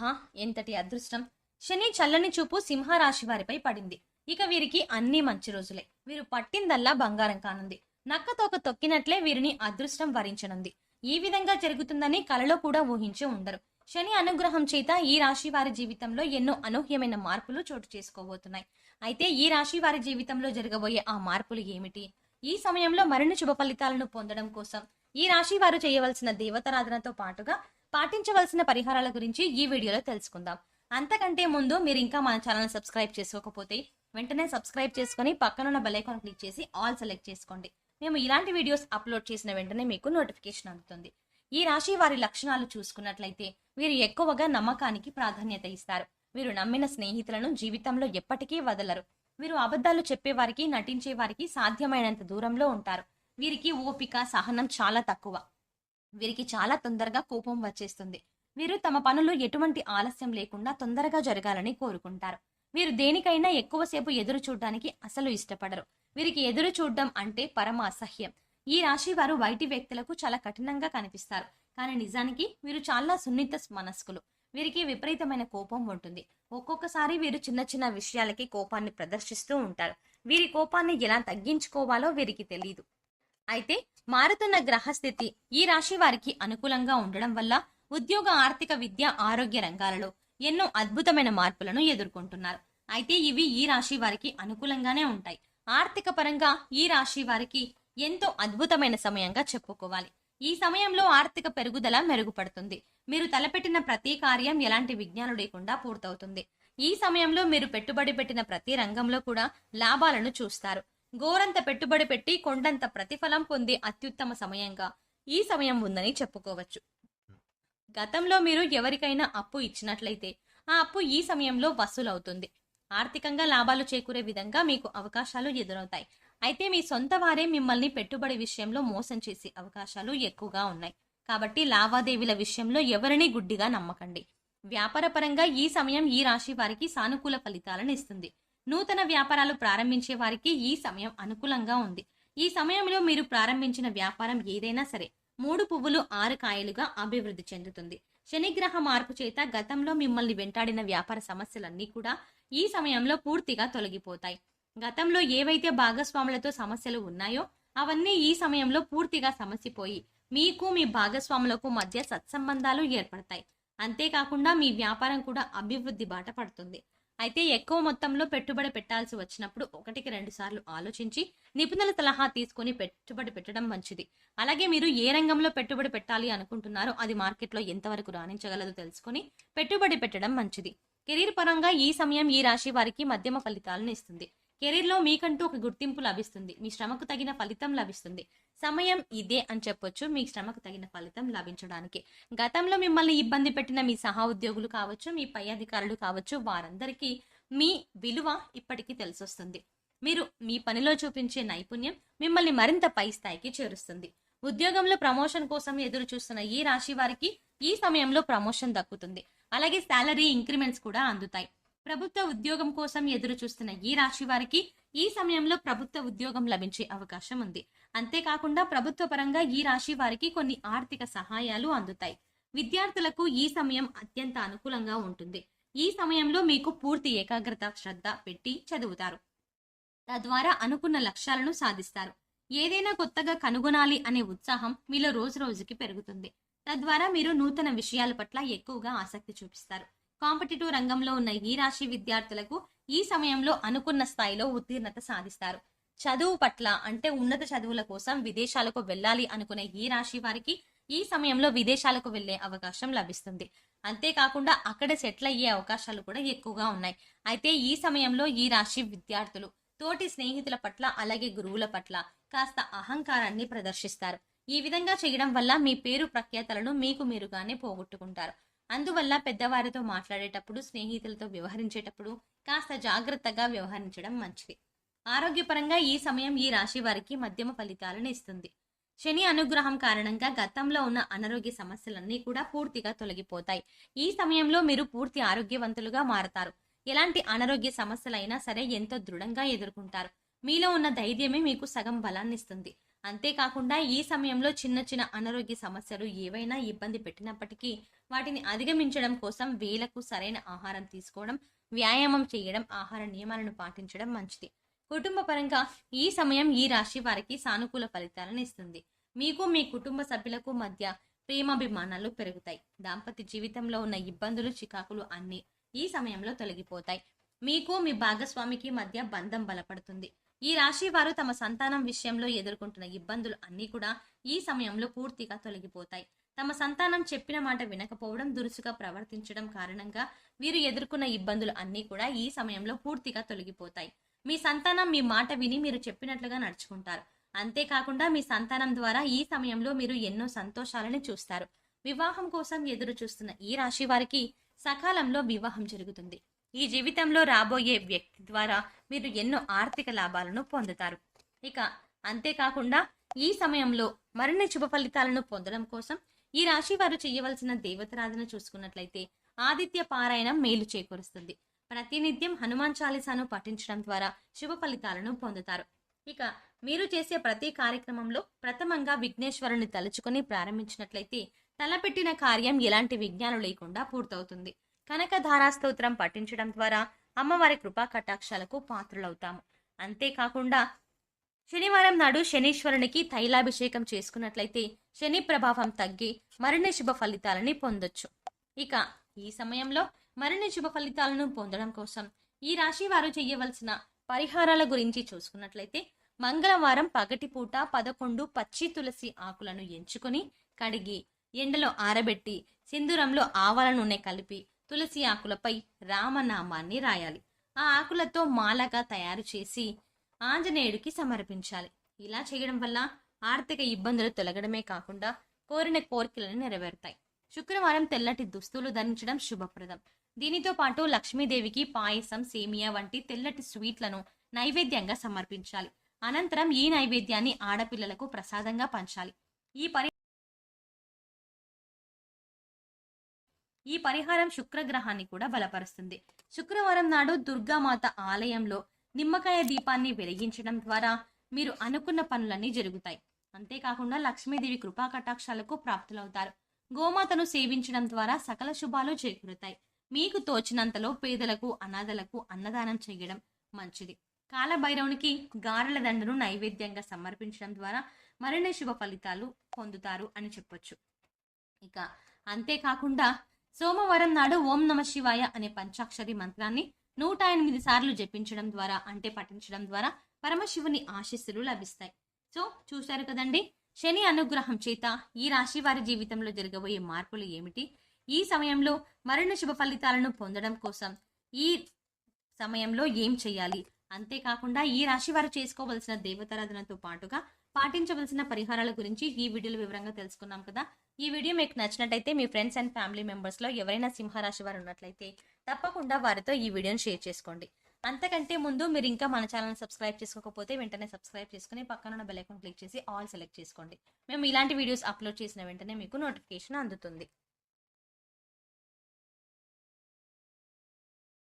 ఆహా ఎంతటి అదృష్టం. శని చల్లని చూపు సింహరాశి వారిపై పడింది. ఇక వీరికి అన్ని మంచి రోజులే. వీరు పట్టిందల్లా బంగారం కానుంది. నక్కతోక తొక్కినట్లే వీరిని అదృష్టం వరించనుంది. ఈ విధంగా జరుగుతుందని కలలో కూడా ఊహించి ఉండరు. శని అనుగ్రహం చేత ఈ రాశి వారి జీవితంలో ఎన్నో అనూహ్యమైన మార్పులు చోటు చేసుకోబోతున్నాయి. అయితే ఈ రాశి వారి జీవితంలో జరగబోయే ఆ మార్పులు ఏమిటి? ఈ సమయంలో మరిన్ని శుభ ఫలితాలను పొందడం కోసం ఈ రాశి వారు చేయవలసిన దేవతారాధనతో పాటుగా పాటించవలసిన పరిహారాల గురించి ఈ వీడియోలో తెలుసుకుందాం. అంతకంటే ముందు మీరు ఇంకా మన ఛానల్ సబ్స్క్రైబ్ చేసుకోకపోతే వెంటనే సబ్స్క్రైబ్ చేసుకొని పక్కనున్న బెలైకాన్ క్లిక్ చేసి ఆల్ సెలెక్ట్ చేసుకోండి. మేము ఇలాంటి వీడియోస్ అప్లోడ్ చేసిన వెంటనే మీకు నోటిఫికేషన్ అందుతుంది. ఈ రాశి వారి లక్షణాలు చూసుకున్నట్లయితే వీరు ఎక్కువగా నమ్మకానికి ప్రాధాన్యత ఇస్తారు. వీరు నమ్మిన స్నేహితులను జీవితంలో ఎప్పటికీ వదలరు. వీరు అబద్ధాలు చెప్పేవారికి నటించే వారికి సాధ్యమైనంత దూరంలో ఉంటారు. వీరికి ఓపిక సహనం చాలా తక్కువ. వీరికి చాలా తొందరగా కోపం వచ్చేస్తుంది. వీరు తమ పనులు ఎటువంటి ఆలస్యం లేకుండా తొందరగా జరగాలని కోరుకుంటారు. వీరు దేనికైనా ఎక్కువసేపు ఎదురు చూడడానికి అసలు ఇష్టపడరు. వీరికి ఎదురు చూడడం అంటే పరమ అసహ్యం. ఈ రాశి వారు బయటి వ్యక్తులకు చాలా కఠినంగా కనిపిస్తారు. కానీ నిజానికి వీరు చాలా సున్నిత మనస్కులు. వీరికి విపరీతమైన కోపం ఉంటుంది. ఒక్కొక్కసారి వీరు చిన్న చిన్న విషయాలకి కోపాన్ని ప్రదర్శిస్తూ ఉంటారు. వీరి కోపాన్ని ఎలా తగ్గించుకోవాలో వీరికి తెలియదు అయితే మారుతున్న గ్రహస్థితి ఈ రాశి వారికి అనుకూలంగా ఉండడం వల్ల ఉద్యోగ ఆర్థిక విద్య ఆరోగ్య రంగాలలో ఎన్నో అద్భుతమైన మార్పులను ఎదుర్కొంటున్నారు. అయితే ఇవి ఈ రాశి వారికి అనుకూలంగానే ఉంటాయి. ఆర్థిక పరంగా ఈ రాశి వారికి ఎంతో అద్భుతమైన సమయంగా చెప్పుకోవాలి. ఈ సమయంలో ఆర్థిక పెరుగుదల మెరుగుపడుతుంది. మీరు తలపెట్టిన ప్రతి కార్యం ఎలాంటి విజ్ఞానం లేకుండా పూర్తవుతుంది. ఈ సమయంలో మీరు పెట్టుబడి పెట్టిన ప్రతి రంగంలో కూడా లాభాలను చూస్తారు. గోరంత పెట్టుబడి పెట్టి కొండంత ప్రతిఫలం పొందే అత్యుత్తమ సమయంగా ఈ సమయం ఉందని చెప్పుకోవచ్చు. గతంలో మీరు ఎవరికైనా అప్పు ఇచ్చినట్లయితే ఆ అప్పు ఈ సమయంలో వసూలవుతుంది. ఆర్థికంగా లాభాలు చేకూరే విధంగా మీకు అవకాశాలు ఎదురవుతాయి. అయితే మీ సొంత వారే మిమ్మల్ని పెట్టుబడి విషయంలో మోసం చేసే అవకాశాలు ఎక్కువగా ఉన్నాయి. కాబట్టి లావాదేవీల విషయంలో ఎవరిని గుడ్డిగా నమ్మకండి. వ్యాపారపరంగా ఈ సమయం ఈ రాశి వారికి సానుకూల ఫలితాలను ఇస్తుంది. నూతన వ్యాపారాలు ప్రారంభించే వారికి ఈ సమయం అనుకూలంగా ఉంది. ఈ సమయంలో మీరు ప్రారంభించిన వ్యాపారం ఏదైనా సరే మూడు పువ్వులు ఆరు కాయలుగా అభివృద్ధి చెందుతుంది. శనిగ్రహ మార్పు చేత గతంలో మిమ్మల్ని వెంటాడిన వ్యాపార సమస్యలన్నీ కూడా ఈ సమయంలో పూర్తిగా తొలగిపోతాయి. గతంలో ఏవైతే భాగస్వాములతో సమస్యలు ఉన్నాయో అవన్నీ ఈ సమయంలో పూర్తిగా సమసిపోయి మీకు మీ భాగస్వాములకు మధ్య సత్సంబంధాలు ఏర్పడతాయి. అంతేకాకుండా మీ వ్యాపారం కూడా అభివృద్ధి బాట పడుతుంది. అయితే ఎక్కువ మొత్తంలో పెట్టుబడి పెట్టాల్సి వచ్చినప్పుడు ఒకటికి రెండు సార్లు ఆలోచించి నిపుణుల సలహా తీసుకొని పెట్టుబడి పెట్టడం మంచిది. అలాగే మీరు ఏ రంగంలో పెట్టుబడి పెట్టాలి అనుకుంటున్నారో అది మార్కెట్లో ఎంతవరకు రాణించగలదో తెలుసుకొని పెట్టుబడి పెట్టడం మంచిది. కెరీర్ పరంగా ఈ సమయం ఈ రాశి వారికి మధ్యమ ఫలితాలను ఇస్తుంది. కెరీర్లో మీకంటూ ఒక గుర్తింపు లభిస్తుంది. మీ శ్రమకు తగిన ఫలితం లభిస్తుంది. సమయం ఇదే అని చెప్పొచ్చు. మీ శ్రమకు తగిన ఫలితం లభించడానికి. గతంలో మిమ్మల్ని ఇబ్బంది పెట్టిన మీ సహా ఉద్యోగులు కావచ్చు మీ పై అధికారులు కావచ్చు వారందరికీ మీ విలువ ఇప్పటికీ తెలిసొస్తుంది. మీరు మీ పనిలో చూపించే నైపుణ్యం మిమ్మల్ని మరింత పై స్థాయికి చేరుస్తుంది. ఉద్యోగంలో ప్రమోషన్ కోసం ఎదురు చూస్తున్న ఈ రాశి వారికి ఈ సమయంలో ప్రమోషన్ దక్కుతుంది. అలాగే శాలరీ ఇంక్రిమెంట్స్ కూడా అందుతాయి. ప్రభుత్వ ఉద్యోగం కోసం ఎదురు చూస్తున్న ఈ రాశి వారికి ఈ సమయంలో ప్రభుత్వ ఉద్యోగం లభించే అవకాశం ఉంది. అంతేకాకుండా ప్రభుత్వ పరంగా ఈ రాశి వారికి కొన్ని ఆర్థిక సహాయాలు అందుతాయి. విద్యార్థులకు ఈ సమయం అత్యంత అనుకూలంగా ఉంటుంది. ఈ సమయంలో మీకు పూర్తి ఏకాగ్రత శ్రద్ధ పెట్టి చదువుతారు. తద్వారా అనుకున్న లక్ష్యాలను సాధిస్తారు. ఏదైనా కొత్తగా కనుగొనాలి అనే ఉత్సాహం మీలో రోజు రోజుకి పెరుగుతుంది. తద్వారా మీరు నూతన విషయాల పట్ల ఎక్కువగా ఆసక్తి చూపిస్తారు. కాంపిటేటివ్ రంగంలో ఉన్న ఈ రాశి విద్యార్థులకు ఈ సమయంలో అనుకున్న స్థాయిలో ఉత్తీర్ణత సాధిస్తారు. చదువు పట్ల అంటే ఉన్నత చదువుల కోసం విదేశాలకు వెళ్ళాలి అనుకునే ఈ రాశి వారికి ఈ సమయంలో విదేశాలకు వెళ్ళే అవకాశం లభిస్తుంది. అంతేకాకుండా అక్కడ సెటిల్ అయ్యే అవకాశాలు కూడా ఎక్కువగా ఉన్నాయి. అయితే ఈ సమయంలో ఈ రాశి విద్యార్థులు తోటి స్నేహితుల పట్ల అలాగే గురువుల పట్ల కాస్త అహంకారాన్ని ప్రదర్శిస్తారు. ఈ విధంగా చేయడం వల్ల మీ పేరు ప్రఖ్యాతలను మీకు మీరుగానే పోగొట్టుకుంటారు. అందువల్ల పెద్దవారితో మాట్లాడేటప్పుడు స్నేహితులతో వ్యవహరించేటప్పుడు కాస్త జాగ్రత్తగా వ్యవహరించడం మంచిది. ఆరోగ్యపరంగా ఈ సమయం ఈ రాశి వారికి మధ్యమ ఫలితాలను ఇస్తుంది. శని అనుగ్రహం కారణంగా గతంలో ఉన్న అనారోగ్య సమస్యలన్నీ కూడా పూర్తిగా తొలగిపోతాయి. ఈ సమయంలో మీరు పూర్తి ఆరోగ్యవంతులుగా మారతారు. ఎలాంటి అనారోగ్య సమస్యలైనా సరే ఎంతో దృఢంగా ఎదుర్కొంటారు. మీలో ఉన్న ధైర్యమే మీకు సగం బలాన్ని ఇస్తుంది అంతేకాకుండా ఈ సమయంలో చిన్న చిన్న అనారోగ్య సమస్యలు ఏవైనా ఇబ్బంది పెట్టినప్పటికీ వాటిని అధిగమించడం కోసం వేలకు సరైన ఆహారం తీసుకోవడం వ్యాయామం చేయడం ఆహార నియమాలను పాటించడం మంచిది. కుటుంబ పరంగా ఈ సమయం ఈ రాశి వారికి సానుకూల ఫలితాలను ఇస్తుంది. మీకు మీ కుటుంబ సభ్యులకు మధ్య ప్రేమాభిమానాలు పెరుగుతాయి. దాంపత్య జీవితంలో ఉన్న ఇబ్బందులు చికాకులు అన్నీ ఈ సమయంలో తొలగిపోతాయి. మీకు మీ భాగస్వామికి మధ్య బంధం బలపడుతుంది. ఈ రాశి వారు తమ సంతానం విషయంలో ఎదుర్కొంటున్న ఇబ్బందులు అన్నీ కూడా ఈ సమయంలో పూర్తిగా తొలగిపోతాయి. తమ సంతానం చెప్పిన మాట వినకపోవడం దురుసుగా ప్రవర్తించడం కారణంగా వీరు ఎదుర్కొన్న ఇబ్బందులు అన్నీ కూడా ఈ సమయంలో పూర్తిగా తొలగిపోతాయి. మీ సంతానం మీ మాట విని మీరు చెప్పినట్లుగా నడుచుకుంటారు. అంతేకాకుండా మీ సంతానం ద్వారా ఈ సమయంలో మీరు ఎన్నో సంతోషాలను చూస్తారు. వివాహం కోసం ఎదురు చూస్తున్న ఈ రాశి వారికి సకాలంలో వివాహం జరుగుతుంది. ఈ జీవితంలో రాబోయే వ్యక్తి ద్వారా మీరు ఎన్నో ఆర్థిక లాభాలను పొందుతారు. ఇక అంతేకాకుండా ఈ సమయంలో మరిన్ని శుభ ఫలితాలను పొందడం కోసం ఈ రాశి వారు చేయవలసిన దేవతారాధన చూసుకున్నట్లయితే ఆదిత్య పారాయణం మేలు చేకూరుస్తుంది. ప్రతినిత్యం హనుమాన్ చాలీసాను పఠించడం ద్వారా శుభ ఫలితాలను పొందుతారు. ఇక మీరు చేసే ప్రతి కార్యక్రమంలో ప్రథమంగా విఘ్నేశ్వరుని తలుచుకొని ప్రారంభించినట్లయితే తలపెట్టిన కార్యం ఎలాంటి విఘ్నాలు లేకుండా పూర్తవుతుంది. కనకధారా స్తోత్రం పఠించడం ద్వారా అమ్మవారి కృపా కటాక్షాలకు పాత్రులవుతాము. అంతేకాకుండా శనివారం నాడు శనీశ్వరునికి తైలాభిషేకం చేసుకున్నట్లయితే శని ప్రభావం తగ్గి మరిన్ని శుభ ఫలితాలని పొందొచ్చు. ఇక ఈ సమయంలో మరిన్ని శుభ ఫలితాలను పొందడం కోసం ఈ రాశి వారు చేయవలసిన పరిహారాల గురించి చూసుకున్నట్లయితే మంగళవారం పగటిపూట పదకొండు పచ్చి తులసి ఆకులను ఎంచుకొని కడిగి ఎండలో ఆరబెట్టి సింధూరంలో ఆవాల నూనె కలిపి తులసి ఆకులపై రామనామాన్ని రాయాలి. ఆ ఆకులతో మాలగా తయారు చేసి ఆంజనేయుడికి సమర్పించాలి. ఇలా చేయడం వల్ల ఆర్థిక ఇబ్బందులు తొలగడమే కాకుండా కోరిన కోరికలను నెరవేరుతాయి. శుక్రవారం తెల్లటి దుస్తులు ధరించడం శుభప్రదం. దీనితో పాటు లక్ష్మీదేవికి పాయసం సేమియా వంటి తెల్లటి స్వీట్లను నైవేద్యంగా సమర్పించాలి. అనంతరం ఈ నైవేద్యాన్ని ఆడపిల్లలకు ప్రసాదంగా పంచాలి. ఈ పని ఈ పరిహారం శుక్రగ్రహాన్ని కూడా బలపరుస్తుంది. శుక్రవారం నాడు దుర్గామాత ఆలయంలో నిమ్మకాయ దీపాన్ని వెలిగించడం ద్వారా మీరు అనుకున్న పనులన్నీ జరుగుతాయి. అంతేకాకుండా లక్ష్మీదేవి కృపా కటాక్షాలకు ప్రాప్తులవుతారు. గోమాతను సేవించడం ద్వారా సకల శుభాలు చేకూరుతాయి. మీకు తోచినంతలో పేదలకు అనాథలకు అన్నదానం చేయడం మంచిది. కాలభైరవునికి గారెల దండను నైవేద్యంగా సమర్పించడం ద్వారా మరిన్ని శుభ ఫలితాలు పొందుతారు అని చెప్పొచ్చు. ఇక అంతేకాకుండా సోమవారం నాడు ఓం నమ శివాయ అనే పంచాక్షరి మంత్రాన్ని నూట ఎనిమిది సార్లు జపించడం ద్వారా అంటే పఠించడం ద్వారా పరమశివుని ఆశీస్సులు లభిస్తాయి. సో చూశారు కదండి శని అనుగ్రహం చేత ఈ రాశి వారి జీవితంలో జరగబోయే మార్పులు ఏమిటి? ఈ సమయంలో మరిన్ని శుభ ఫలితాలను పొందడం కోసం ఈ సమయంలో ఏం చేయాలి? అంతేకాకుండా ఈ రాశి వారు చేసుకోవలసిన దేవతారాధనతో పాటుగా పాటించవలసిన పరిహారాల గురించి ఈ వీడియోలో వివరంగా తెలుసుకున్నాం కదా. ఈ వీడియో మీకు నచ్చినట్టయితే మీ ఫ్రెండ్స్ అండ్ ఫ్యామిలీ మెంబర్స్లో ఎవరైనా సింహరాశి వారు ఉన్నట్లయితే తప్పకుండా వారితో ఈ వీడియోని షేర్ చేసుకోండి. అంతకంటే ముందు మీరు ఇంకా మన ఛానల్ సబ్స్క్రైబ్ చేసుకోకపోతే వెంటనే సబ్స్క్రైబ్ చేసుకుని పక్కన ఉన్న బెల్ ఐకాన్ క్లిక్ చేసి ఆల్ సెలెక్ట్ చేసుకోండి. మేము ఇలాంటి వీడియోస్ అప్లోడ్ చేసిన వెంటనే మీకు నోటిఫికేషన్ అందుతుంది.